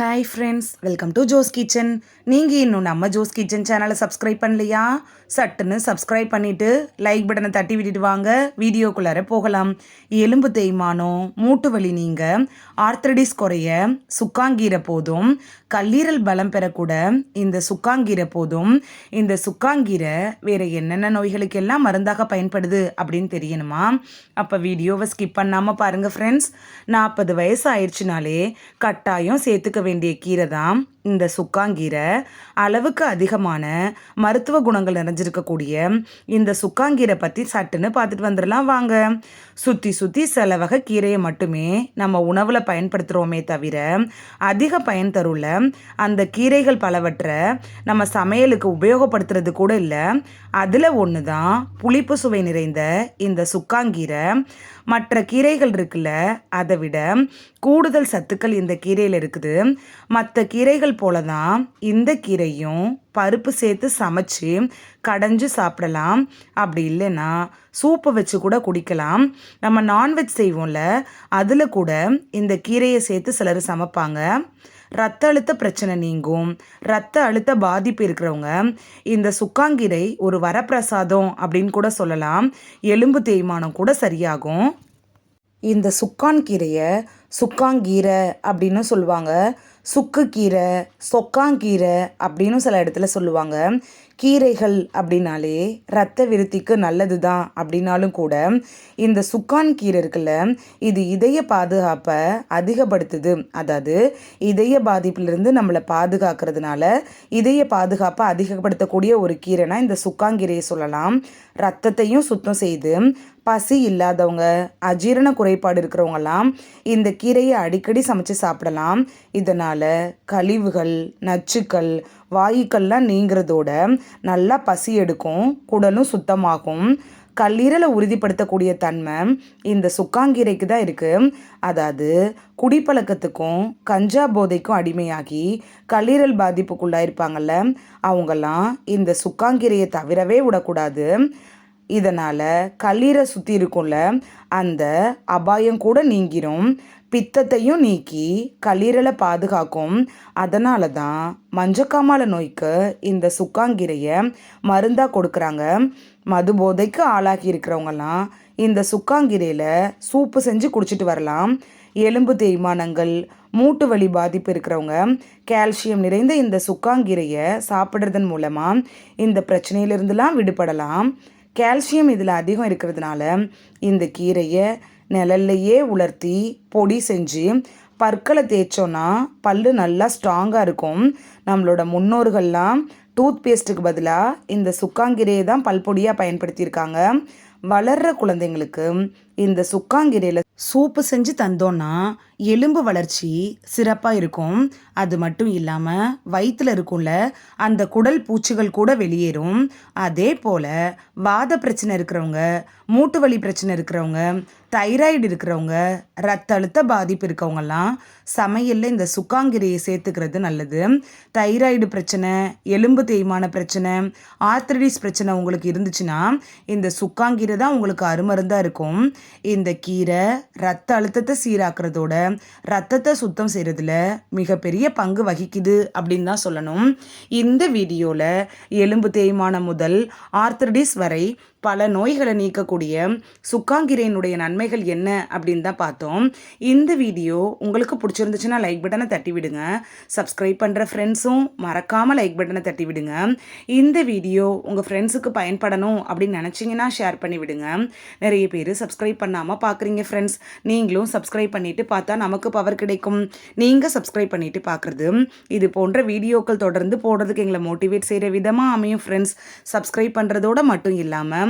Hi friends welcome to Jo's kitchen நீங்கள் இன்னும் நம்ம ஜோஸ் கிச்சன் சேனலை சப்ஸ்கிரைப் பண்ணலையா? சட்டுன்னு சப்ஸ்கிரைப் பண்ணிவிட்டு லைக் பட்டனை தட்டி விட்டுட்டு வாங்க. வீடியோக்குள்ளார போகலாம். எலும்பு தேய்மானம் மூட்டு வலி நீங்கள் ஆர்த்தடிஸ் குறைய சுக்காங்கீரை போதும் கல்லீரல் பலம் பெறக்கூட இந்த சுக்காங்கீரை போதும். இந்த சுக்காங்கீரை வேறு என்னென்ன நோய்களுக்கெல்லாம் மருந்தாக பயன்படுது அப்படின்னு தெரியணுமா? அப்போ வீடியோவை ஸ்கிப் பண்ணாமல் பாருங்கள் ஃப்ரெண்ட்ஸ் நாற்பது வயசு ஆயிடுச்சுனாலே கட்டாயம் சேர்த்துக்க வேண்டிய கீரை தான் இந்த சுக்காங்கீரை அளவுக்கு அதிகமான மருத்துவ குணங்கள் நிறைஞ்சிருக்கக்கூடிய இந்த சுக்காங்கீரை பற்றி சட்டுன்னு பார்த்துட்டு வந்துடலாம். வாங்க. சுற்றி சுற்றி சில வகை கீரையை மட்டுமே நம்ம உணவில் பயன்படுத்துகிறோமே தவிர அதிக பயன் தருள்ள அந்த கீரைகள் பலவற்றை நம்ம சமையலுக்கு உபயோகப்படுத்துறது கூட இல்லை. அதில் ஒன்று தான் புளிப்பு சுவை நிறைந்த இந்த சுக்காங்கீரை. மற்ற கீரைகள் இருக்குல்ல அதை விட கூடுதல் சத்துக்கள் இந்த கீரையில் இருக்குது. மற்ற கீரைகள் போல தான் இந்த கீரையும் பருப்பு சேர்த்து சமைச்சு கடைஞ்சு சாப்பிடலாம். அப்படி இல்லைன்னா சூப்பை வச்சு கூட குடிக்கலாம். நம்ம நான்வெஜ் செய்வோம்ல அதில் கூட இந்த கீரையை சேர்த்து சிலர் சமைப்பாங்க. ரத்த அழுத்த பிரச்சனை நீங்கும். ரத்த அழுத்த பாதிப்பு இருக்கிறவங்க இந்த சுக்காங்கீரை ஒரு வரப்பிரசாதம் அப்படின்னு கூட சொல்லலாம். எலும்பு தேய்மானம் கூட சரியாகும். இந்த சுக்கான் கீரையை சுக்காங்கீரை அப்படின்னு சொல்லுவாங்க. சுக்கு கீரை சொக்காங்கீரை அப்படின்னு சில இடத்துல சொல்லுவாங்க. கீரைகள் அப்படின்னாலே ரத்த விருத்திக்கு நல்லது தான் அப்படின்னாலும் கூட இந்த சுக்கான் கீரை இருக்குல்ல இது இதய பாதுகாப்பை அதிகப்படுத்துது. அதாவது இதய பாதிப்பிலிருந்து நம்மளை பாதுகாக்கிறதுனால இதய பாதுகாப்பை அதிகப்படுத்தக்கூடிய ஒரு கீரைனா இந்த சுக்காங்கீரையை சொல்லலாம். ரத்தத்தையும் சுத்தம் செய்து பசி இல்லாதவங்க அஜீரண குறைபாடு இருக்கிறவங்கலாம் இந்த கீரையை அடிக்கடி சமைச்சு சாப்பிடலாம். இதனால் கழிவுகள் நச்சுக்கள் வாயுக்கள்லாம் நீங்கிறதோட நல்லா பசி எடுக்கும் குடலும் சுத்தமாகும். கல்லீரலை உறுதிப்படுத்தக்கூடிய தன்மை இந்த சுக்காங்கீரைக்கு தான் இருக்குது அதாவது குடிப்பழக்கத்துக்கும் கஞ்சா போதைக்கும் அடிமையாகி கல்லீரல் பாதிப்புக்குள்ளாயிருப்பாங்கல்ல அவங்கெல்லாம் இந்த சுக்காங்கீரையை தவிரவே விடக்கூடாது. இதனால் கல்லீரை சுற்றி இருக்கும்ல அந்த அபாயம் கூட நீங்கிரும். பித்தத்தையும் நீக்கி கல்லீரலை பாதுகாக்கும். அதனால தான் மஞ்சக்காமால நோய்க்கு இந்த சுக்காங்கீரையை மருந்தாக கொடுக்குறாங்க. மது போதைக்கு ஆளாகி இருக்கிறவங்கலாம் இந்த சுக்காங்கீரையில் சூப்பு செஞ்சு குடிச்சிட்டு வரலாம். எலும்பு தேய்மானங்கள் மூட்டு வலி பாதிப்பு இருக்கிறவங்க கால்சியம் நிறைந்த இந்த சுக்காங்கீரையை சாப்பிட்றதன் மூலமாக இந்த பிரச்சனையிலிருந்துலாம் விடுபடலாம். கால்சியம் இதில் அதிகம் இருக்கிறதுனால இந்த கீரையை நிழல்லையே உலர்த்தி பொடி செஞ்சு பற்களை தேய்ச்சோன்னா பல்லு நல்லா ஸ்ட்ராங்காக இருக்கும். நம்மளோட முன்னோர்கள்லாம் டூத் பேஸ்ட்டுக்கு பதிலாக இந்த சுக்காங்கீரையை தான் பல்பொடியாக பயன்படுத்தியிருக்காங்க. வளர்கிற குழந்தைங்களுக்கு இந்த சுக்காங்கீரையில் சூப்பு செஞ்சு தந்தோன்னா எலும்பு வளர்ச்சி சிறப்பாக இருக்கும். அது மட்டும் இல்லாமல் வயிற்றில் இருக்கும்ல அந்த குடல் பூச்சிகள் கூட வெளியேறும். அதே போல் வாத பிரச்சனை இருக்கிறவங்க மூட்டு வலி பிரச்சனை இருக்கிறவங்க தைராய்டு இருக்கிறவங்க ரத்த அழுத்த பாதிப்பு இருக்கவங்கெல்லாம் சமையலில் இந்த சுக்காங்கிரியை சேர்த்துக்கிறது நல்லது. தைராய்டு பிரச்சனை எலும்பு தேய்மான பிரச்சனை ஆர்த்தடிஸ் பிரச்சனை உங்களுக்கு இருந்துச்சுன்னா இந்த சுக்காங்கீரை தான் உங்களுக்கு அருமருந்தாக இருக்கும். இந்த கீரை ரத்த அழுத்தத்தை சீராக்கிறதோட ரத்தத்தை சுத்தம் செய்கிறதுல மிகப்பெரிய பங்கு வகிக்குது அப்படின்னு தான் சொல்லணும். இந்த வீடியோவில் எலும்பு தேய்மானம் முதல் ஆர்த்தடிஸ் வரை பல நோய்களை நீக்கக்கூடிய சுக்காங்கிரையினுடைய நன்மைகள் என்ன அப்படின்னு தான் பார்த்தோம். இந்த வீடியோ உங்களுக்கு பிடிச்சிருந்துச்சுன்னா லைக் பட்டனை தட்டி விடுங்க. சப்ஸ்கிரைப் பண்ணுற ஃப்ரெண்ட்ஸும் மறக்காமல் லைக் பட்டனை தட்டி விடுங்க. இந்த வீடியோ உங்கள் ஃப்ரெண்ட்ஸுக்கு பயன்படணும் அப்படின்னு நினச்சிங்கன்னா ஷேர் பண்ணி விடுங்க. நிறைய பேர் சப்ஸ்கிரைப் பண்ணாமல் பார்க்குறீங்க ஃப்ரெண்ட்ஸ் நீங்களும் சப்ஸ்கிரைப் பண்ணிவிட்டு பார்த்தா நமக்கு பவர் கிடைக்கும். நீங்கள் சப்ஸ்கிரைப் பண்ணிவிட்டு பார்க்குறது இது போன்ற வீடியோக்கள் தொடர்ந்து போடுறதுக்கு எங்களை மோட்டிவேட் செய்கிற விதமாக அமையும் ஃப்ரெண்ட்ஸ் சப்ஸ்கிரைப் பண்ணுறதோட மட்டும் இல்லாமல்